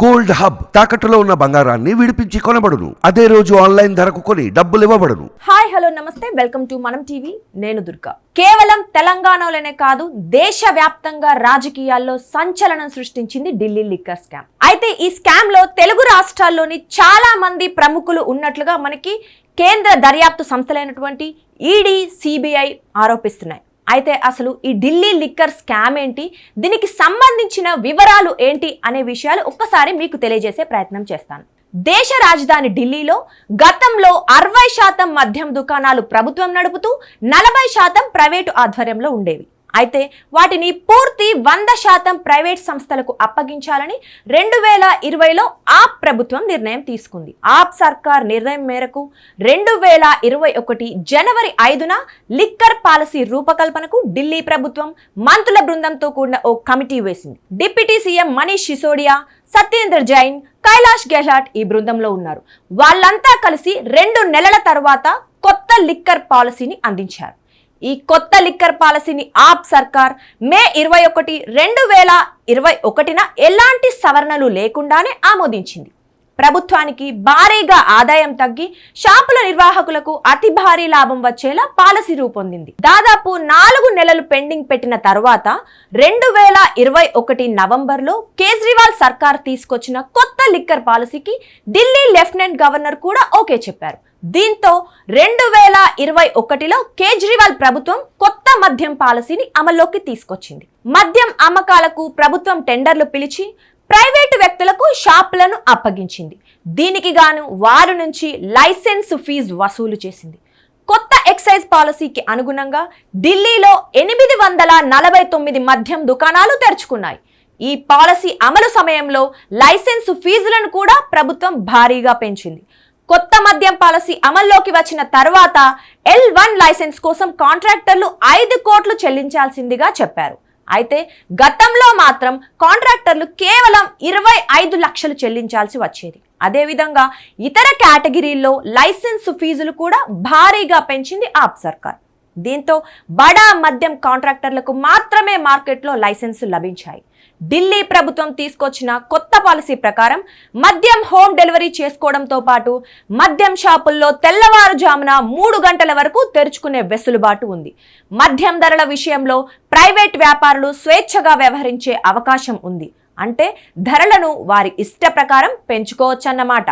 Gold hub తాకట్టులో ఉన్న బంగారాన్ని విడిపించి కొనబడును. అదే రోజు ఆన్లైన్ ధరకు కొని డబ్బులు ఇవ్వబడును. హాయ్ హలో నమస్తే. Welcome to Manam TV. నేను దుర్గా. కేవలం తెలంగాణలోనే కాదు దేశవ్యాప్తంగా రాజకీయాల్లో సంచలనం సృష్టించింది ఢిల్లీ లిక్కర్ స్కామ్. అయితే ఈ స్కామ్లో తెలుగు రాష్ట్రాల్లోని చాలా మంది ప్రముఖులు ఉన్నట్లుగా మనకి కేంద్ర దర్యాప్తు సంస్థలైనటువంటి ఈడీ సిబిఐ ఆరోపిస్తున్నాయి. అయితే అసలు ఈ ఢిల్లీ లిక్కర్ స్కామ్ ఏంటి? దీనికి సంబంధించిన వివరాలు ఏంటి? అనే విషయాలు ఒక్కసారి మీకు తెలియజేసే ప్రయత్నం చేస్తాను. దేశ రాజధాని ఢిల్లీలో గతంలో అరవై శాతం మద్యం దుకాణాలు ప్రభుత్వం నడుపుతూ నలభై శాతం ప్రైవేటు ఆధ్వర్యంలో ఉండేవి. అయితే వాటిని పూర్తి వంద శాతం ప్రైవేట్ సంస్థలకు అప్పగించాలని రెండు వేల ఇరవైలో ఆప్ ప్రభుత్వం నిర్ణయం తీసుకుంది. ఆప్ సర్కార్ నిర్ణయం మేరకు రెండు వేల ఇరవై ఒకటి జనవరి ఐదున లిక్కర్ పాలసీ రూపకల్పనకు ఢిల్లీ ప్రభుత్వం మంత్రుల బృందంతో కూడిన ఓ కమిటీ వేసింది. డిప్యూటీ సీఎం మనీష్ సిసోడియా సత్యేందర్ జైన్ కైలాష్ గెహ్లాట్ ఈ బృందంలో ఉన్నారు. వాళ్ళంతా కలిసి రెండు నెలల తర్వాత కొత్త లిక్కర్ పాలసీని అందించారు. ఈ కొత్త లిక్కర్ పాలసీని ఆప్ సర్కార్ మే ఇరవై ఒకటి రెండు వేల ఇరవై ఒకటిన ఎలాంటి సవరణలు లేకుండానే ఆమోదించింది. ప్రభుత్వానికి భారీగా ఆదాయం తగ్గి షాపుల నిర్వాహకులకు అతి భారీ లాభం వచ్చేలా పాలసీ రూపొందింది. దాదాపు నాలుగు నెలలు పెండింగ్ పెట్టిన తర్వాత రెండు వేల ఇరవై ఒకటి నవంబర్లో కేజ్రీవాల్ సర్కార్ తీసుకొచ్చిన కొత్త లిక్కర్ పాలసీకి ఢిల్లీ లెఫ్టినెంట్ గవర్నర్ కూడా ఓకే చెప్పారు. దీంతో రెండు వేల ఇరవై ఒకటిలో కేజ్రీవాల్ ప్రభుత్వం కొత్త మద్యం పాలసీని అమల్లోకి తీసుకొచ్చింది. మద్యం అమ్మకాలకు ప్రభుత్వం టెండర్లు పిలిచి ప్రైవేటు వ్యక్తులకు షాపులను అప్పగించింది. దీనికి గాను వారి నుంచి లైసెన్స్ ఫీజు వసూలు చేసింది. కొత్త ఎక్సైజ్ పాలసీకి అనుగుణంగా ఢిల్లీలో ఎనిమిది వందల నలభై తొమ్మిది మద్యం దుకాణాలు తెరుచుకున్నాయి. ఈ పాలసీ అమలు సమయంలో లైసెన్స్ ఫీజులను కూడా ప్రభుత్వం భారీగా పెంచింది. కొత్త మద్యం పాలసీ అమల్లోకి వచ్చిన తర్వాత ఎల్ వన్ లైసెన్స్ కోసం కాంట్రాక్టర్లు ఐదు కోట్లు చెల్లించాల్సిందిగా చెప్పారు. అయితే గతంలో మాత్రం కాంట్రాక్టర్లు కేవలం ఇరవై ఐదు లక్షలు చెల్లించాల్సి వచ్చేది. అదేవిధంగా ఇతర కేటగిరీల్లో లైసెన్స్ ఫీజులు కూడా భారీగా పెంచింది ఆప్ సర్కార్. దీంతో బడా మద్యం కాంట్రాక్టర్లకు మాత్రమే మార్కెట్లో లైసెన్సు లభించాయి. ఢిల్లీ ప్రభుత్వం తీసుకొచ్చిన కొత్త పాలసీ ప్రకారం మద్యం హోమ్ డెలివరీ చేసుకోవడంతో పాటు మద్యం షాపుల్లో తెల్లవారుజామున మూడు గంటల వరకు తెరుచుకునే వెసులుబాటు ఉంది. మద్యం ధరల విషయంలో ప్రైవేట్ వ్యాపారులు స్వేచ్ఛగా వ్యవహరించే అవకాశం ఉంది. అంటే ధరలను వారి ఇష్ట ప్రకారం పెంచుకోవచ్చన్నమాట.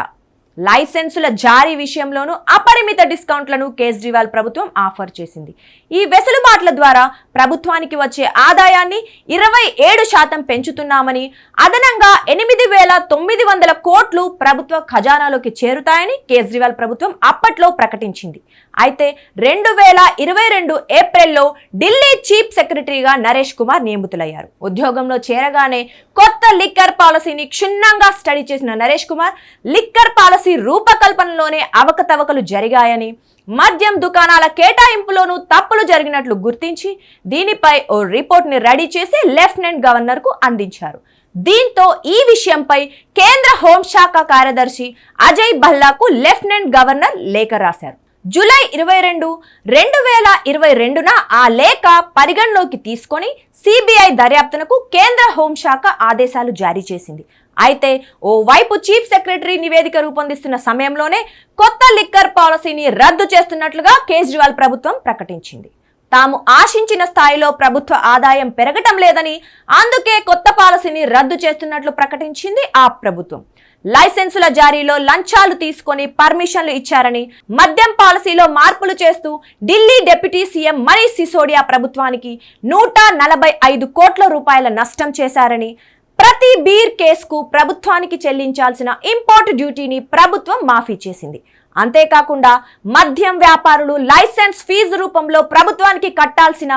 లైసెన్సుల జారీ విషయంలోనూ అపరిమిత డిస్కౌంట్లను కేజ్రీవాల్ ప్రభుత్వం ఆఫర్ చేసింది. ఈ వెసులుబాట్ల ద్వారా ప్రభుత్వానికి వచ్చే ఆదాయాన్ని ఇరవై ఏడు శాతం పెంచుతున్నామని అదనంగా ఎనిమిది వేల తొమ్మిది వందల కోట్లు ప్రభుత్వ ఖజానాలోకి చేరుతాయని కేజ్రీవాల్ ప్రభుత్వం అప్పట్లో ప్రకటించింది. అయితే రెండు వేల ఇరవై రెండు ఏప్రిల్లో ఢిల్లీ చీఫ్ సెక్రటరీగా నరేష్ కుమార్ నియమితులయ్యారు. ఉద్యోగంలో చేరగానే కొత్త లిక్కర్ పాలసీని క్షుణ్ణంగా స్టడీ చేసిన నరేష్ కుమార్ లిక్కర్ పాలసీ రూపకల్పనలోనే అవకతవకలు జరిగాయని మద్యం దుకాణాల కేటాయింపులోనూ తప్పులు జరిగినట్లు గుర్తించి దీనిపై ఓ రిపోర్ట్ని రెడీ చేసి లెఫ్టినెంట్ గవర్నర్కు అందించారు. దీంతో ఈ విషయంపై కేంద్ర హోంశాఖ కార్యదర్శి అజయ్ భల్లాకు లెఫ్టినెంట్ గవర్నర్ లేఖ రాశారు. జూలై ఇరవై రెండు రెండు వేల ఇరవై రెండున ఆ లేఖ పరిగణలోకి తీసుకొని సిబిఐ దర్యాప్తునకు కేంద్ర హోంశాఖ ఆదేశాలు జారీ చేసింది. అయితే ఓ వైపు చీఫ్ సెక్రటరీ నివేదిక రూపొందిస్తున్న సమయంలోనే కొత్త లిక్కర్ పాలసీని రద్దు చేస్తున్నట్లుగా కేజ్రీవాల్ ప్రభుత్వం ప్రకటించింది. తాము ఆశించిన స్థాయిలో ప్రభుత్వ ఆదాయం పెరగటం లేదని అందుకే కొత్త పాలసీని రద్దు చేస్తున్నట్లు ప్రకటించింది ఆ ప్రభుత్వం. లైసెన్సుల జారీలో లంచాలు తీసుకొని పర్మిషన్లు ఇచ్చారని మద్యం పాలసీలో మార్పులు చేస్తూ ఢిల్లీ డిప్యూటీ సీఎం మనీష్ సిసోడియా ప్రభుత్వానికి నూట నలభై ఐదు కోట్ల రూపాయల నష్టం చేశారని ప్రతి బీర్ కేసుకు ప్రభుత్వానికి చెల్లించాల్సిన ఇంపోర్ట్ డ్యూటీని ప్రభుత్వం మాఫీ చేసింది. అంతేకాకుండా మద్యం వ్యాపారులు లైసెన్స్ ఫీజు రూపంలో ప్రభుత్వానికి కట్టాల్సిన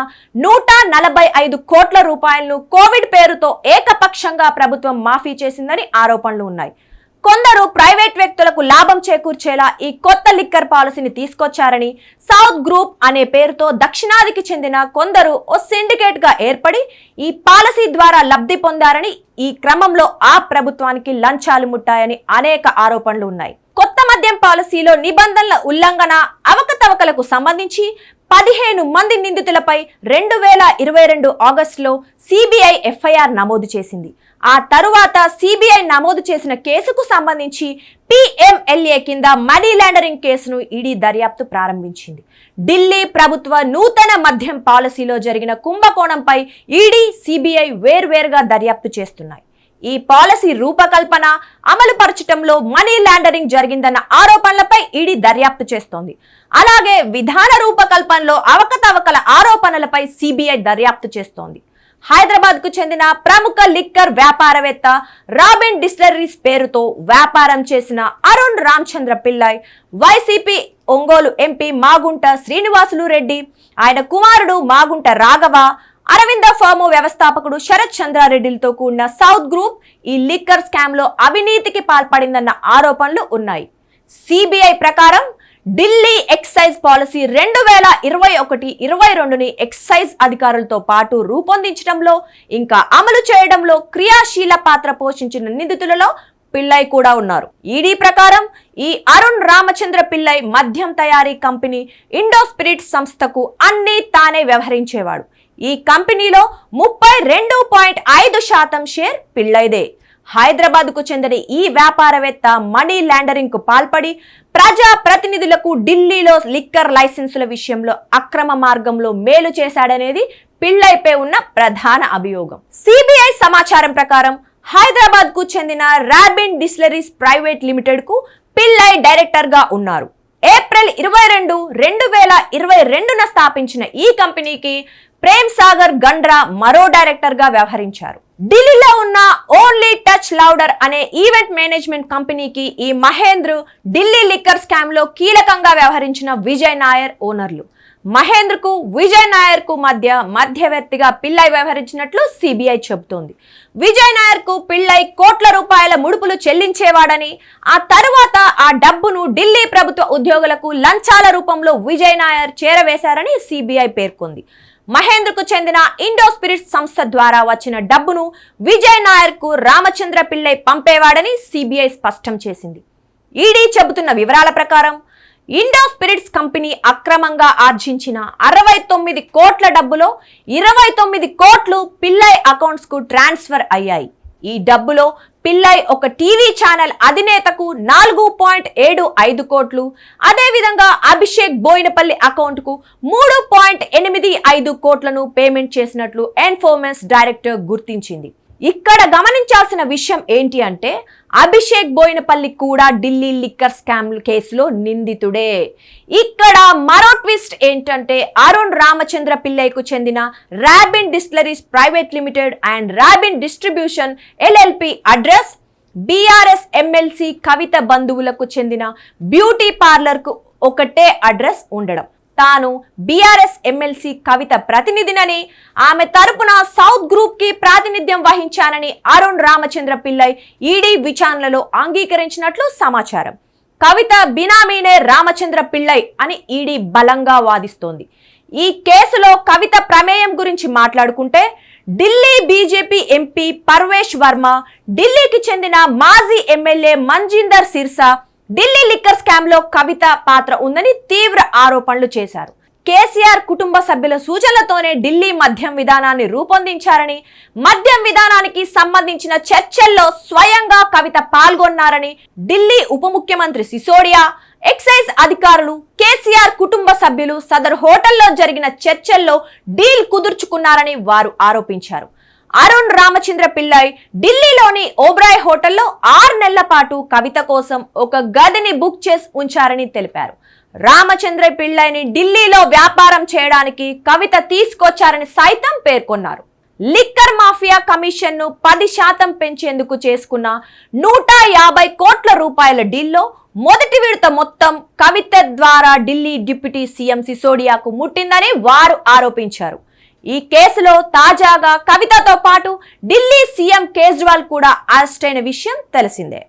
నూట నలభై ఐదు కోట్ల రూపాయలను కోవిడ్ పేరుతో ఏకపక్షంగా ప్రభుత్వం మాఫీ చేసిందని ఆరోపణలు ఉన్నాయి. కొందరు ప్రైవేట్ వ్యక్తులకు లాభం చేకూర్చేలా ఈ కొత్త లిక్కర్ పాలసీని తీసుకొచ్చారని సౌత్ గ్రూప్ అనే పేరుతో దక్షిణాదికి చెందిన కొందరు ఓ సిండికేట్గా ఏర్పడి ఈ పాలసీ ద్వారా లబ్ధి పొందారని ఈ క్రమంలో ఆ ప్రభుత్వానికి లంచాలు ముట్టాయని అనేక ఆరోపణలు ఉన్నాయి. కొత్త మద్యం పాలసీలో నిబంధనల ఉల్లంఘన అవకతవకలకు సంబంధించి పదిహేను మంది నిందితులపై రెండు వేల ఇరవై రెండు ఆగస్టులో సిబిఐ ఎఫ్ఐఆర్ నమోదు చేసింది. ఆ తరువాత సిబిఐ నమోదు చేసిన కేసుకు సంబంధించి పిఎంఎల్ఏ కింద మనీ లాండరింగ్ కేసును ఈడీ దర్యాప్తు ప్రారంభించింది. ఢిల్లీ ప్రభుత్వ నూతన మద్యం పాలసీలో జరిగిన కుంభకోణంపై ఈడీ సిబిఐ వేర్వేరుగా దర్యాప్తు చేస్తున్నాయి. ఈ పాలసీ రూపకల్పన అమలు పరచటంలో మనీ లాండరింగ్ జరిగిందన్న ఆరోపణలపై ఈడీ దర్యాప్తు చేస్తోంది. అలాగే విధాన రూపకల్పనలో అవకతవకల ఆరోపణలపై సిబిఐ దర్యాప్తు చేస్తోంది. హైదరాబాద్కు చెందిన ప్రముఖ లిక్కర్ వ్యాపారవేత్త రాబిన్ డిస్టరీస్ పేరుతో వ్యాపారం చేసిన అరుణ్ రామచంద్ర పిల్లయ్ వైసీపీ ఒంగోలు ఎంపీ మాగుంట శ్రీనివాసులు రెడ్డి ఆయన కుమారుడు మాగుంట రాఘవ అరవింద ఫార్మో వ్యవస్థాపకుడు శరత్ చంద్రారెడ్డిలతో కూడిన సౌత్ గ్రూప్ ఈ లిక్కర్ స్కామ్లో అవినీతికి పాల్పడిందన్న ఆరోపణలు ఉన్నాయి. సిబిఐ ప్రకారం ఢిల్లీ ఎక్సైజ్ పాలసీ రెండు వేల ఇరవై ఒకటి ఇరవై రెండుని ఎక్సైజ్ అధికారులతో పాటు రూపొందించడంలో ఇంకా అమలు చేయడంలో క్రియాశీల పాత్ర పోషించిన నిందితులలో పిల్లై కూడా ఉన్నారు. ఈడీ ప్రకారం ఈ అరుణ్ రామచంద్ర పిల్లై మద్యం తయారీ కంపెనీ ఇండో స్పిరిట్ సంస్థకు అన్నీ తానే వ్యవహరించేవాడు. ఈ కంపెనీలో ముప్పై రెండు పాయింట్ ఐదు శాతం షేర్ పిల్లైదే హైదరాబాద్కు చెందిన ఈ వ్యాపారవేత్త మనీ ల్యాండరింగ్కు పాల్పడి ప్రజా ప్రతినిధులకు ఢిల్లీలో లిక్కర్ లైసెన్సుల విషయంలో అక్రమ మార్గంలో మేలు చేశాడనేది పిళ్ళైపై ఉన్న ప్రధాన అభియోగం. సిబిఐ సమాచారం ప్రకారం హైదరాబాద్కు చెందిన రాబిన్ డిస్లరీస్ ప్రైవేట్ లిమిటెడ్కు పిల్లై డైరెక్టర్గా ఉన్నారు. ఏప్రిల్ ఇరవై రెండు రెండు వేల ఇరవై రెండున స్థాపించిన ఈ కంపెనీకి ప్రేమ్ సాగర్ గండ్రా మరో డైరెక్టర్గా వ్యవహరించారు. ఢిల్లీలో ఉన్న ఓన్లీ టచ్ లౌడర్ అనే ఈవెంట్ మేనేజ్మెంట్ కంపెనీకి ఈ మహేంద్ర ఢిల్లీ లిక్కర్ స్కామ్లో కీలకంగా వ్యవహరించిన విజయ్ నాయర్ ఓనర్లు. మహేంద్రకు విజయ్ నాయర్కు మధ్య మధ్యవర్తిగా పిల్లై వ్యవహరించినట్లు సిబిఐ చెబుతోంది. విజయ్ నాయర్కు పిల్లై కోట్ల రూపాయల ముడుపులు చెల్లించేవాడని ఆ తరువాత ఆ డబ్బును ఢిల్లీ ప్రభుత్వ ఉద్యోగులకు లంచాల రూపంలో విజయ్ నాయర్ చేరవేశారని సిబిఐ పేర్కొంది. మహేంద్రకు చెందిన ఇండో స్పిరిట్ సంస్థ ద్వారా వచ్చిన డబ్బును విజయ్ నాయర్కు రామచంద్ర పిల్లై పంపేవాడని సిబిఐ స్పష్టం చేసింది. ఈడీ చెబుతున్న వివరాల ప్రకారం ఇండో స్పిరిట్స్ కంపెనీ అక్రమంగా ఆర్జించిన అరవై తొమ్మిది కోట్ల డబ్బులో ఇరవై తొమ్మిది కోట్లు పిల్లై అకౌంట్స్కు ట్రాన్స్ఫర్ అయ్యాయి. ఈ డబ్బులో పిల్లై ఒక టీవీ ఛానల్ అధినేతకు నాలుగు పాయింట్ ఏడు ఐదు కోట్లు అదేవిధంగా అభిషేక్ బోయినపల్లి అకౌంట్కు మూడు పాయింట్ ఎనిమిది ఐదు కోట్లను పేమెంట్ చేసినట్లు ఎన్ఫోర్మెన్స్ డైరెక్టర్ గుర్తించింది. ఇక్కడ గమనించాల్సిన విషయం ఏంటి అంటే అభిషేక్ బోయినపల్లి కూడా ఢిల్లీ లిక్కర్ స్కామ్ కేసులో నిందితుడే. ఇక్కడ మరో ట్విస్ట్ ఏంటంటే అరుణ్ రామచంద్ర పిల్లయ్యకు చెందిన Robin distilleries private limited and Robin distribution LLP address BRS MLC Kavitha బంధువులకు చెందిన బ్యూటీ పార్లర్కు ఒకటే అడ్రస్ ఉండడం. తాను బీఆర్ఎస్ ఎమ్మెల్సీ కవిత ప్రతినిధినని ఆమె తరపున సౌత్ గ్రూప్కి ప్రాతినిధ్యం వహించానని అరుణ్ రామచంద్ర పిల్లై ఈడీ విచారణలో అంగీకరించినట్లు సమాచారం. కవిత బినామీనే రామచంద్ర పిల్లై అని ఈడీ బలంగా వాదిస్తోంది. ఈ కేసులో కవిత ప్రమేయం గురించి మాట్లాడుకుంటే ఢిల్లీ బీజేపీ ఎంపీ పర్వేష్ వర్మ ఢిల్లీకి చెందిన మాజీ ఎమ్మెల్యే మంజీందర్ సిర్సా ఢిల్లీ లిక్కర్ స్కామ్లో కవిత పాత్ర ఉందని తీవ్ర ఆరోపణలు చేశారు. కేసీఆర్ కుటుంబ సభ్యుల సూచనలతోనే ఢిల్లీ మద్యం విధానాన్ని రూపొందించారని మద్యం విధానానికి సంబంధించిన చర్చల్లో స్వయంగా కవిత పాల్గొన్నారని ఢిల్లీ ఉప ముఖ్యమంత్రి సిసోడియా ఎక్సైజ్ అధికారులు కేసీఆర్ కుటుంబ సభ్యులు సదర్ హోటల్లో జరిగిన చర్చల్లో డీల్ కుదుర్చుకున్నారని వారు ఆరోపించారు. అరుణ్ రామచంద్ర పిల్లై ఢిల్లీలోని ఓబ్రాయ్ హోటల్లో ఆరు నెలల పాటు కవిత కోసం ఒక గదిని బుక్ చేసి ఉంచారని తెలిపారు. రామచంద్ర పిళ్ళైని ఢిల్లీలో వ్యాపారం చేయడానికి కవిత తీసుకొచ్చారని సైతం పేర్కొన్నారు. లిక్కర్ మాఫియా కమిషన్ను పది శాతం పెంచేందుకు చేసుకున్న నూట యాభై కోట్ల రూపాయల డీల్లో మొదటి విడత మొత్తం కవిత ద్వారా ఢిల్లీ డిప్యూటీ సీఎం సిసోడియాకు ముట్టిందని వారు ఆరోపించారు. ఈ కేసులో తాజాగా కవితతో పాటు ఢిల్లీ సీఎం కేజ్రీవాల్ కూడా అరెస్ట్ అయిన విషయం తెలిసిందే.